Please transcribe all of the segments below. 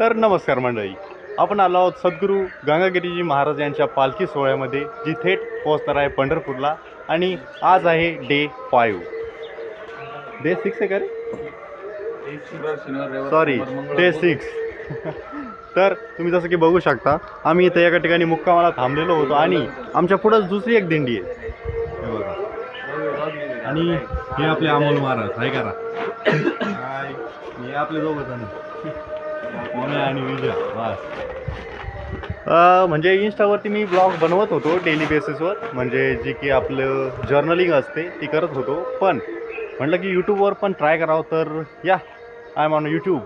तर नमस्कार मंडळी. आपण आलो आहोत सद्गुरू गंगागिरीजी महाराज यांच्या पालखी सोहळ्यामध्ये जी थेट पोहोचणार आहे पंढरपूरला आणि आज आहे डे फाईव्ह. डे सिक्स आहे का रे? Sorry day six. तर तुम्ही जसं की बघू शकता आम्ही इथं एका ठिकाणी मुक्कामाला थांबलेलो होतो आणि आमच्या पुढंच दुसरी एक दिंडी आहे. बघा. आणि हे आपले अमोल महाराज हाय करा हाय. हे आपले दोघं जण. मम्मी आणि विजय. बस. म्हणजे इन्स्टावरती मी ब्लॉग बनवत होतो डेली बेसिसवर म्हणजे जी की आपलं जर्नलिंग असते ती करत होतो. पण म्हटलं की यूट्यूबवर पण ट्राय करावं तर या. आय मॉन ऑन यूट्यूब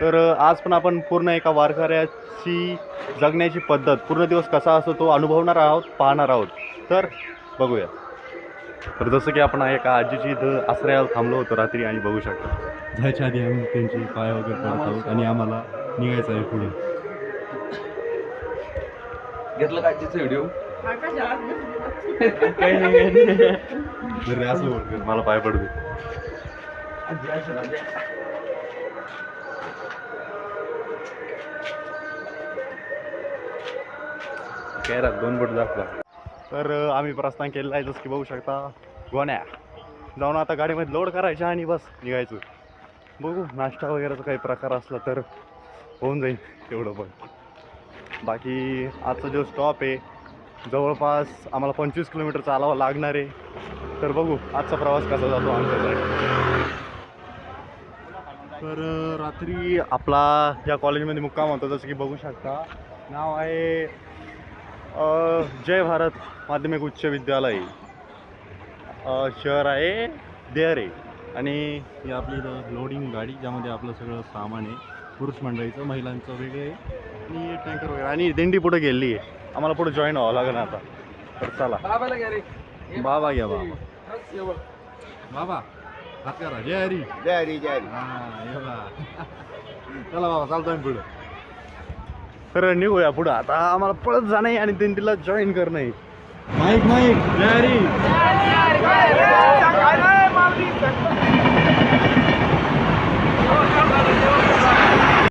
तर आज पण आपण पूर्ण एका वारकऱ्याची जगण्याची पद्धत पूर्ण दिवस कसा असतो तो अनुभवणार आहोत पाहणार आहोत. तर बघूया. तर जसं की आपण एका आजीची इथं आश्रयाला थांबलो होतो रात्री आणि बघू शकतो. जायच्या आधी आम्ही त्यांची पाय वगैरे पडत आहोत आणि आम्हाला निघायचं आहे पुढे. घेतलं का आजीचा व्हिडिओ असं बोल. मला पाय पडू दे. काय रात दोन बोट दाखवा. तर आम्ही प्रस्थान केलेलं आहे जसं की बघू शकता गोण्या. जाऊन आता गाडीमध्ये लोड करायच्या आणि बस निघायचं. बघू नाश्ता वगैरेचा काही प्रकार असला तर होऊन जाईल तेवढं पण. बाकी आजचा जो स्टॉप आहे जवळपास आम्हाला पंचवीस किलोमीटर चालावं लागणार आहे. तर बघू आजचा प्रवास कसा जातो आमच्यासाठी तर रात्री आपला या कॉलेजमध्ये मुक्काम होता जसं की बघू शकता. नाव आहे जय भारत माध्यमिक उच्च विद्यालय. शहर आहे देअरे. आणि ही आपली इथं लोडिंग गाडी ज्यामध्ये आपलं सगळं सामान आहे पुरुष मंडळीचं महिलांचं वेगळं आहे. आणि टँकर वगैरे. आणि दिंडी पुढे गेली आहे. आम्हाला पुढे जॉईन व्हावं लागेल आता. तर चला. बाबा घ्या बाबा. बाबा हात करा. जय हरी. जय हरी जय हरी. हा, ये बा. चला बाबा चालतो आम्ही पुढं. तर निघूया पुढं. आता आम्हाला पळत जाणं आहे आणि दिंडीला जॉईन करणं आहे. माईक माईक जय हरी.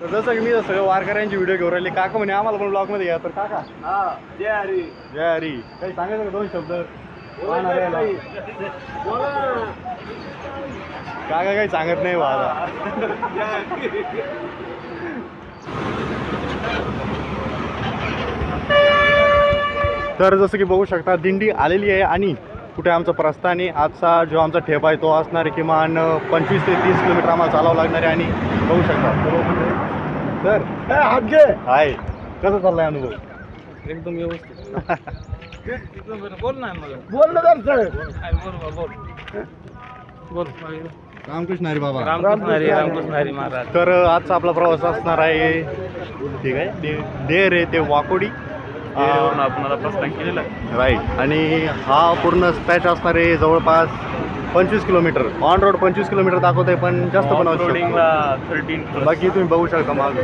तर जसं की मी सगळं वारकऱ्यांची व्हिडिओ घेऊन राहिले. काका म्हणे आम्हाला पण ब्लॉगमध्ये घ्या तर काका जय हरी. जय हरी. काही सांगायचं का दोन शब्द. काका काही सांगत नाही आता. तर जसं की बघू शकता दिंडी आलेली आहे आणि कुठे आमचं प्रस्थान आहे आजचा जो आमचा ठेपा आहे तो असणार आहे किमान पंचवीस ते तीस किलोमीटर आम्हाला चालावं लागणार आहे आणि बघू शकता. तर हात घे. हाय. कसं चाललाय अनुभव? एकदम व्यवस्थित. बोल ना मला बोल ना बोल बोल. बोल रामकृष्ण हरी बाबा. रामकृष्ण हरी रामकृष्ण हरी. महाराज. तर आजचा आपला प्रवास असणार आहे ठीक आहे दे देर आहे ते वाकोडी. प्रस्थान केलेलं आहे. राईट आणि हा पूर्ण स्पॅच असणार आहे जवळपास पंचवीस किलोमीटर ऑन रोड पंचवीस किलोमीटर दाखवत आहे पण जास्त पण थर्टीन बाकी तुम्ही बघू शकता माग.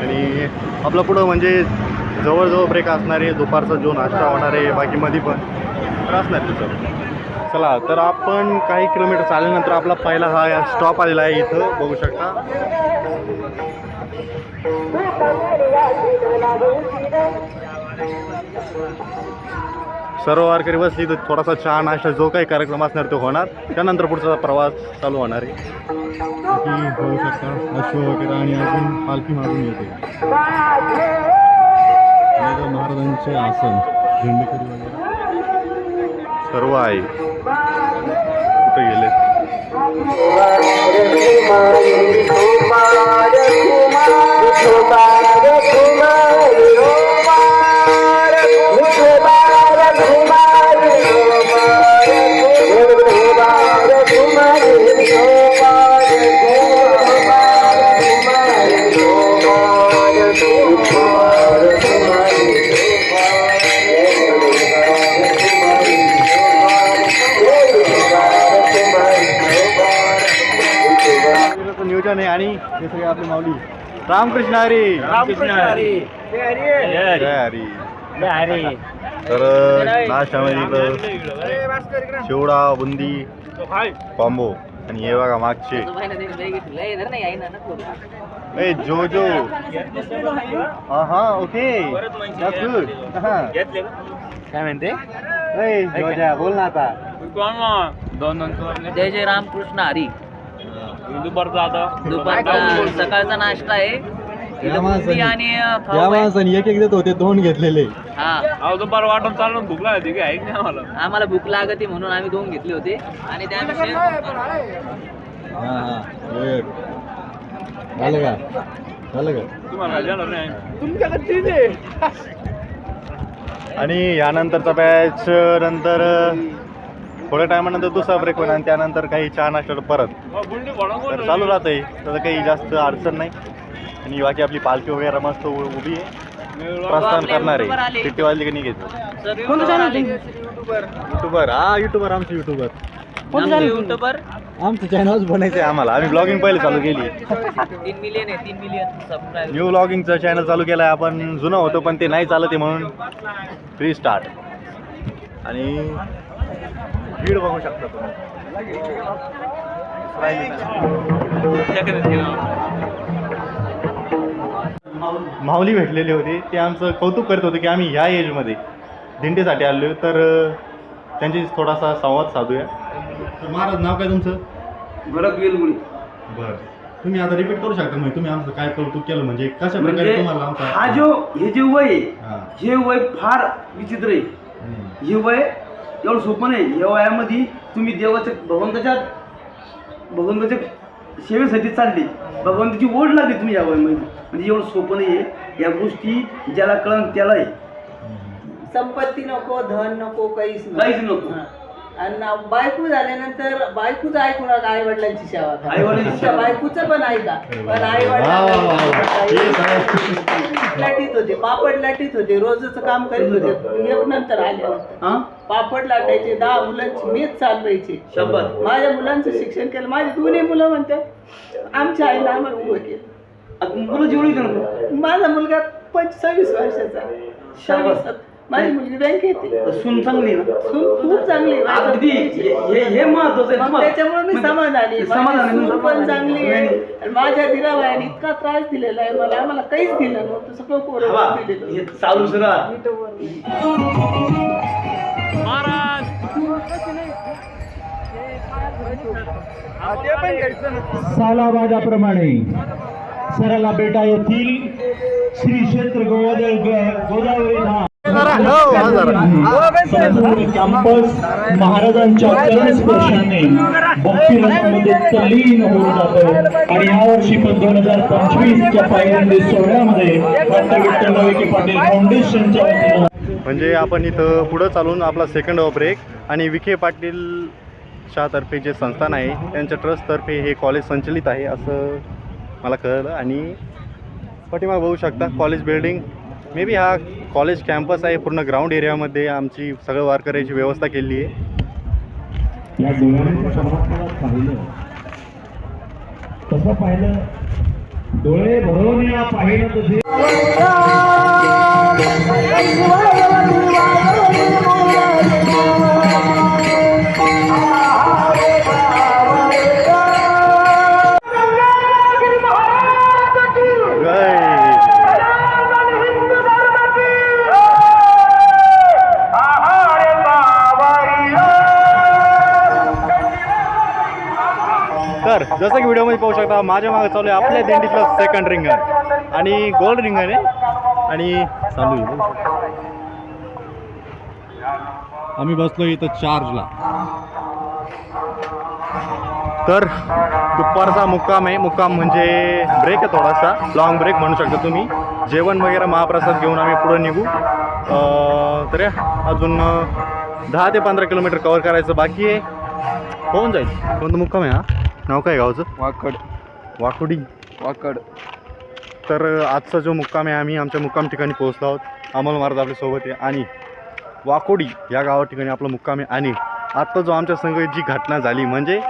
आणि आपलं पुढं म्हणजे जवळजवळ ब्रेक असणार आहे दुपारचा जो नाश्ता होणार आहे बाकी मध्ये पण असणार तिथं चला तर आपण काही किलोमीटर चालल्यानंतर आपला पहिला हा स्टॉप आलेला आहे इथं. बघू शकता. सर्व वारकरी बसली तर थोडासा चहा नाश्ता जो काही कार्यक्रम असणार तो होणार त्यानंतर पुढचा प्रवास चालू होणार आहे होऊ शकता अश्व वगैरे आणि अजून पालखी मारून येते महाराजांचे आसन झेंडेकरी वगैरे सर्व आहे कुठे गेले गेलं आहे आणि हे सगळे आपले माऊली. रामकृष्ण हरी. रामकृष्ण हरी. जय हरी. हरी. तर नाश्त्यामध्ये इथं चिवडा बुंदी कॉम्बो आणि हे बघा मागचे. ए जो जो हा हा ओके. हा. काय म्हणते? ए, जोजा, बोल ना आता. दोन दोन जय जय रामकृष्ण हरी. दुपारचा आता. दुपारचा सकाळचा नाश्ता आहे. या माणसाने- आणि अ, या खाऊ आहे. माणसाने एक एक देत होते दोन घेतलेले. हा. अहो दुपार वाटून चालून भूक लागली की ऐक नाही आम्हाला. आम्हाला भूक लागते म्हणून आम्ही दोन घेतले होते. आणि त्याविषयी हा हा. एक. झालं का? झालं का? तुम्हाला जाणार नाही? आणि यानंतरचा बॅच नंतर थोड्या टायमानंतर दुसरा ब्रेक होईल आणि त्यानंतर काही चहा नाश्ता परत. तर चालू राहतंय. तर काही जास्त अडचण नाही. आणि बाकी आपली पालखी वगैरे मस्त उभी आहे. प्रस्थान करणार आहे. सिटी वाजली की निघायचं युट्यूबर हा युट्यूबर आमचे युट्यूबर युट्यूबर आमचं चॅनल बनायचं आहे आम्हाला. आम्ही ब्लॉगिंग पहिले चालू केली. तीन मिलियन आहे तीन मिलियन न्यू ब्लॉगिंगचं चॅनल चालू केलं आहे आपण जुनं होतं पण ते नाही चालत आहे म्हणून फ्री स्टार्ट आणि भीड बघू शकता तुम्ही. माऊली भेटलेले होते. ते आमचं कौतुक करत होते की आम्ही ह्या एजमध्ये दिंडीसाठी आलो तर त्यांची थोडासा संवाद साधूया. महाराज नाव काय तुमचं? भरत वेलमुळे बरं. तुम्ही आता रिपीट करू शकता म्हणजे तुम्ही आमचं काय कौतुक केलं म्हणजे कशा प्रकारे म्हणजे तुम्हाला आमचा हा जो हे जे वय हां. वय फार विचित्र आहे. हे वय एवढं सोपं नाही. या वयामध्ये तुम्ही देवाच्या भगवंताच्या भगवंताच्या सेवेसाठी चालले. भगवंताची ओढ लागली तुम्ही या वयामध्ये. म्हणजे एवढं सोपं नाही आहे या गोष्टी ज्याला कळण त्याला आहे संपत्ती नको धन नको काहीच काहीच नको. आणि बायको झाल्यानंतर बायकोच ऐकू नका आई वडिलांची सेवा करा. आई-वडिलांची तुमच्या सेवा. बायकोचं पण ऐका. पण आई वा, वा, वा, वा. वडिलांना लाटीत होते पापड लाटीत होते रोजच काम करीत होते. एक नंतर आल्यानंतर हा? पापड लाटायचे दहा मुलांची मीच चालवायचे. शब्द माझ्या मुलांचं शिक्षण केलं माझे दोन्ही मुलं म्हणतात आमच्या आईनं आम्हाला उभं केलं. मुलं जेवढी ना माझा मुलगा पंचवीस वर्षाचा आहे. माझी मुलगी बँक येते. सून चांगली ना? खूप चांगली आहे. अगदी. हे हे महत्वाचं आहे. मग तुम्हाला. त्याच्यामुळे मी म्हणजे समाधानी आहे. समाधानी माझी सून पण. चांगली आहे. आणि माझ्या इतका त्रास दिलेला आहे. मला आम्हाला काहीच दिलं नव्हतं. सगळं हवा, पोरं दिलेलं हे चालूच राहा. सालाबाजाप्रमाणे सराला बेटा येथील श्री क्षेत्र गोवादळ गोदावरी धाम कॅम्पस महाराजांच्या करणस्पर्शाने भक्तिरसामध्ये तल्लीन होऊन जातो. आणि यावर्षी पण दोन हजार पंचवीसच्या पायंडे सोहळ्यामध्ये डॉक्टर विठ्ठल विखे पाटील फाउंडेशनच्या वतीनं म्हणजे आपण इथं पुढं चालून आपला सेकंड ब्रेक आणि विखे पाटील शाहतर्फे जे संस्थान आहे त्यांच्या ट्रस्टतर्फे हे कॉलेज संचलित आहे असं मला कळलं. आणि पाठीमाग बघू शकता कॉलेज बिल्डिंग मे बी हा कॉलेज कॅम्पस आहे पूर्ण ग्राउंड एरियामध्ये आमची सगळं वारकऱ्याची व्यवस्था केली आहे. या डोळ्याने समोर पाहिलं. कसं पाहिलं डोळे भरून या पाहिलं तुझे माझ्या मागे चालू आहे आपल्या दिंडीतलं सेकंड रिंगण आणि गोल्ड रिंगण आहे. आणि चालू आहे. आम्ही बसलो इथं चार्जला तर दुपारचा मुक्काम आहे. मुक्काम म्हणजे ब्रेक आहे थोडासा. लॉंग ब्रेक म्हणू शकता तुम्ही. जेवण वगैरे महाप्रसाद घेऊन आम्ही पुढं निघू. तर अजून दहा ते पंधरा किलोमीटर कवर करायचं बाकी आहे. होऊन जाईल. कोणतं मुक्काम आहे हा? नाव काय गावचं? वाकड. वाकुडी. वाकड. तर आजचा जो मुक्काम आहे आम्ही आमच्या मुक्काम ठिकाणी पोहोचलो आहोत. अमोल महाराज आपल्यासोबत आहे आणि वाकोडी या गावा ठिकाणी आपला मुक्काम आहे. आणि आत्ता जो आमच्या संघ जी घटना झाली म्हणजे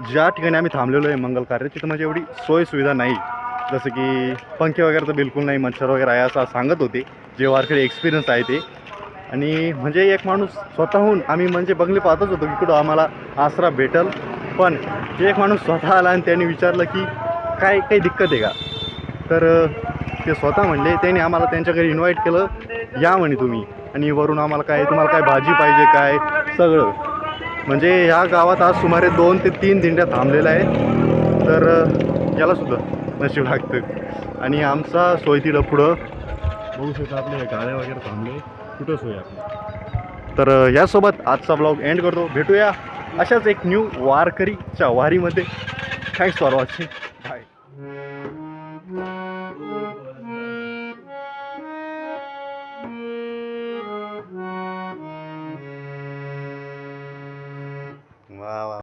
ज्या ठिकाणी आम्ही थांबलेलो आहे मंगल कार्य तिथं म्हणजे एवढी सोय सुविधा नाही. जसं की पंखे वगैरे तर बिलकुल नाही मच्छर वगैरे आहे असं सांगत होते. जे वारकरी एक्सपिरियन्स आहे ते. आणि म्हणजे एक माणूस स्वतःहून आम्ही म्हणजे बंगले पाहतच होतो की कुठं आम्हाला आसरा भेटल. पण एक माणूस स्वतः आला आणि त्यांनी विचारलं की काय काही दिक्कत आहे का? तर ते स्वतः म्हणले त्यांनी आम्हाला त्यांच्या घरी इन्व्हाइट केलं. या म्हणे तुम्ही. आणि वरून आम्हाला काय तुम्हाला काय भाजी पाहिजे काय सगळं. म्हणजे ह्या गावात आज सुमारे दोन ते तीन दिंड्या थांबलेल्या आहेत. तर यालासुद्धा नशीब लागतं. आणि आमचा सोय तिथं पुढं बघू शकता आपले गाड्या वगैरे थांबले. कुठं सोय आपली? तर यासोबत आजचा ब्लॉग एंड करतो. भेटूया. अशाच एक न्यू वारकरीच्या वारीमध्ये. Thanks for watching